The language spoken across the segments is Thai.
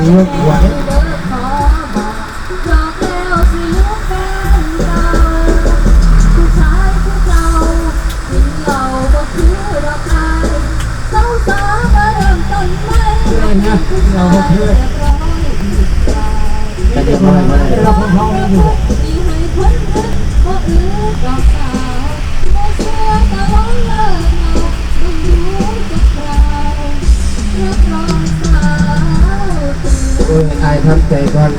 ดีว่าหัวเนี่ยเด้อขอบอกหลอกแล้วสิเลือกแฟนเก่าผู้ชายผู้เก่ากินเหล้าก็คือดอกไม้สาวสาวมาเริ่มต้นใหม่รนะเราก็เพื่อนเรียบร้อยอีกแต่เดี๋ยวเราคนท้องอยู่ อ้ยอายทำใจก่อน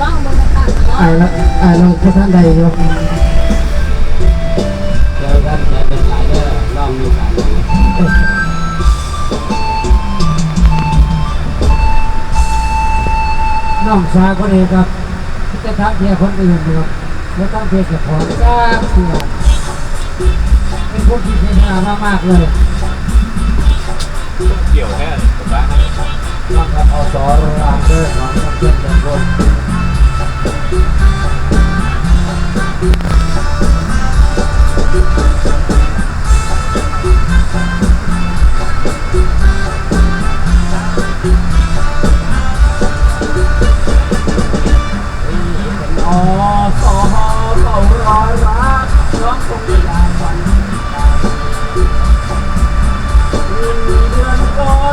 ว่างบนอากาศอายละอายลองท่านใดอยู่เจอกันเจอเป็นหลายเด้อลองดูกันน้องชายคนนี้ครับจะทักเพียคนอื่นครับไม่ต้องเพียกับของจ้าเสียเป็นคนที่เสียสละมากๆเลยเกี่ยวแค่ถูกปะน้องครับอสราม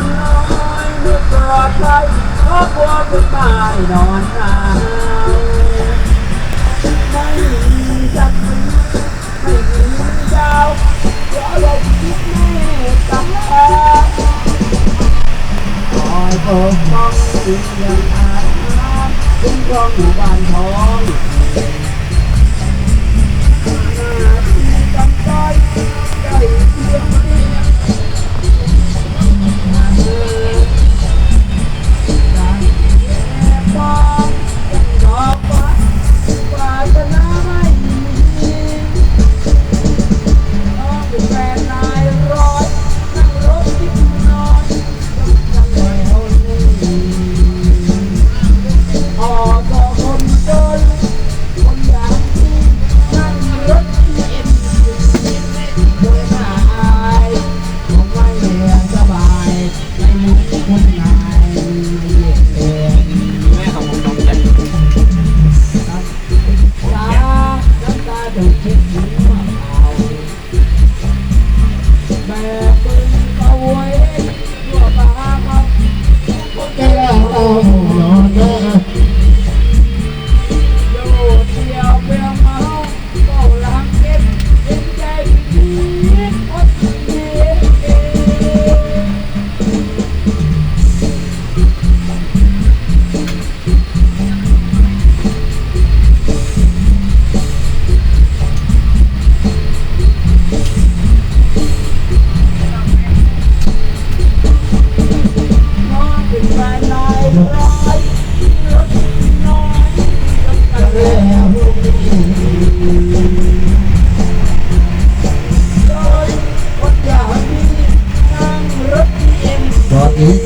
นน้อยเมื่อปลอดภัยก็กลัวเป็นไม้นอนหนาวไม่มีจักรไม่มีดาเดี๋ยวเราคิดแม่ตาคอยเปิดมองเสียงอาบน้ำคุ้มครองหมู่บ้านทอง น้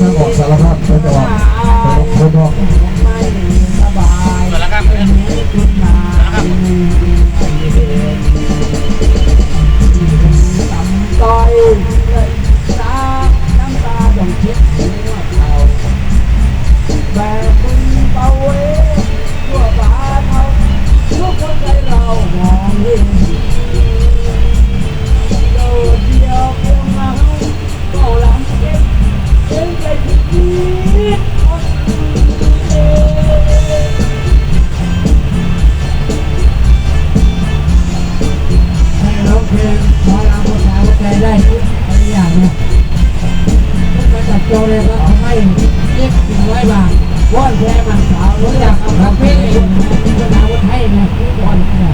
ทางออกสารภาพเป็นออกเป็นคนนอก เลยก็เอาให้เรียกหนึ่งร้อยบาทวอนแพ้มันสาวรู้จักเอาคำเพลงอีกภาษาไทยนะคือวอนแพ้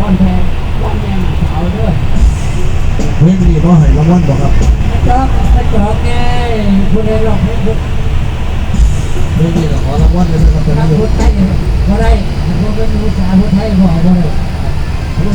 วอนแพ้วอนแม่มันสาวด้วยเพลงนี้ก็ให้รางวัลบอกครับจอกกระจอกไงผู้ใดร้องเพลงพุทธเพลงนี้ก็ขอรางวัลเลยนะครับตอนถ้านี้พุทธไทยบ่ได้ถ้าพุทธเป็นภาษาพุทธไทยบ่บ่ได้